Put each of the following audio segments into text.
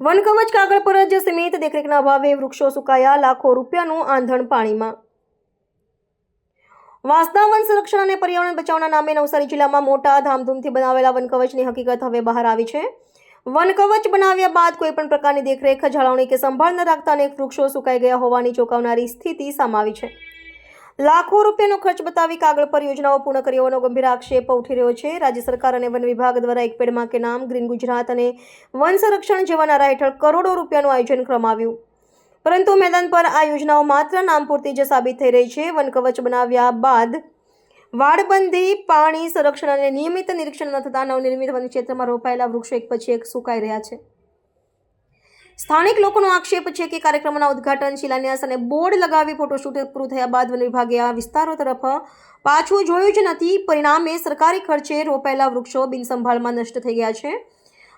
One કવચ કાગળ પર જ સીમિત દેખરેખના અભાવે વૃક્ષો સુકાયા લાખો રૂપિયાનું આંધણ પાણીમાં. વાંસદા વન સંરક્ષણ અને પર્યાવરણ બચાવના નામે નવસારી જિલ્લામાં મોટા ધામધૂમથી બનાવેલા વન કવચની હકીકત હવે બહાર આવી છે. વન કવચ બનાવ્યા બાદ કોઈ પણ પ્રકારની દેખરેખ જાળવણી કે સંભાળ ન રાખતા અનેક વૃક્ષો સુકાઈ ગયા હોવાની ચોંકાવનારી સ્થિતિ સામાવી છે. લાખો રૂપિયાનો ખર્ચ બતાવી કાગળ પર યોજનાઓ પૂર્ણ કરી હોવાનો ગંભીર આક્ષેપ ઉઠી રહ્યો છે. રાજ્ય સરકાર અને વન વિભાગ દ્વારા એક પેડમાં કે નામ, ગ્રીન ગુજરાત અને વન સંરક્ષણ જેવા નારા હેઠળ કરોડો રૂપિયાનું આયોજન કરવામાં આવ્યું. પરંતુ મેદાન પર આ યોજનાઓ માત્ર નામ પૂરતી જ સાબિત થઈ રહી છે. વન કવચ બનાવ્યા બાદ વાડબંધી પાણી સંરક્ષણ અને નિયમિત નિરીક્ષણ ન થતાં નવનિર્મિત વન ક્ષેત્રમાં રોપાયેલા વૃક્ષો એક પછી એક સુકાઈ રહ્યા છે. સ્થાનિક લોકોનો આક્ષેપ છે કે કાર્યક્રમના ઉદઘાટન, શિલાન્યાસ અને બોર્ડ લગાવી ફોટોશૂટ પૂરું થયા બાદ વન વિભાગે આ વિસ્તારો તરફ પાછું જોયું જ નથી. પરિણામે સરકારી ખર્ચે રોપાયેલા વૃક્ષો બિનસંભાળમાં નષ્ટ થઈ ગયા છે.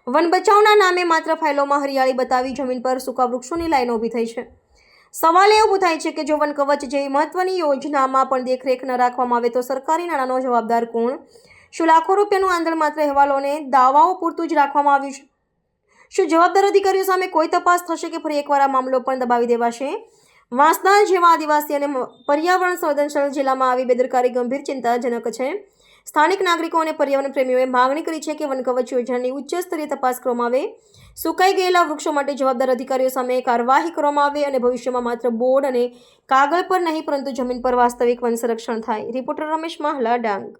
વન બચાવના નામે માત્ર ફાઇલોમાં હરિયાળી બતાવી જમીન પર સૂકા વૃક્ષોની લાઈનો ઊભી થઈ છે. સવાલ એ ઊભો થાય છે કે જો વન કવચ જેવી મહત્વની યોજનામાં પણ દેખરેખ ન રાખવામાં આવે તો સરકારી નાણાંનો જવાબદાર કોણ? શું લાખો રૂપિયાનું આંદોલન માત્ર અહેવાલોને દાવાઓ પૂરતું જ રાખવામાં આવ્યું છે? શું જવાબદાર અધિકારીઓ સામે કોઈ તપાસ થશે કે ફરી એકવાર આ મામલો પણ દબાવી દેવાશે? વાંસદા જેવા આદિવાસી અને પર્યાવરણ સંવેદનશીલ જિલ્લામાં આવી બેદરકારી ગંભીર ચિંતાજનક છે. સ્થાનિક નાગરિકો અને પર્યાવરણ પ્રેમીઓએ માગણી કરી છે કે વનકવચ યોજનાની ઉચ્ચ સ્તરીય તપાસ કરવામાં આવે. સુકાઈ ગયેલા વૃક્ષો માટે જવાબદાર અધિકારીઓ સામે કાર્યવાહી કરવામાં આવે અને ભવિષ્યમાં માત્ર બોર્ડ અને કાગળ પર નહીં, પરંતુ જમીન પર વાસ્તવિક વન સંરક્ષણ થાય. રિપોર્ટર રમેશ માહલા, ડાંગ.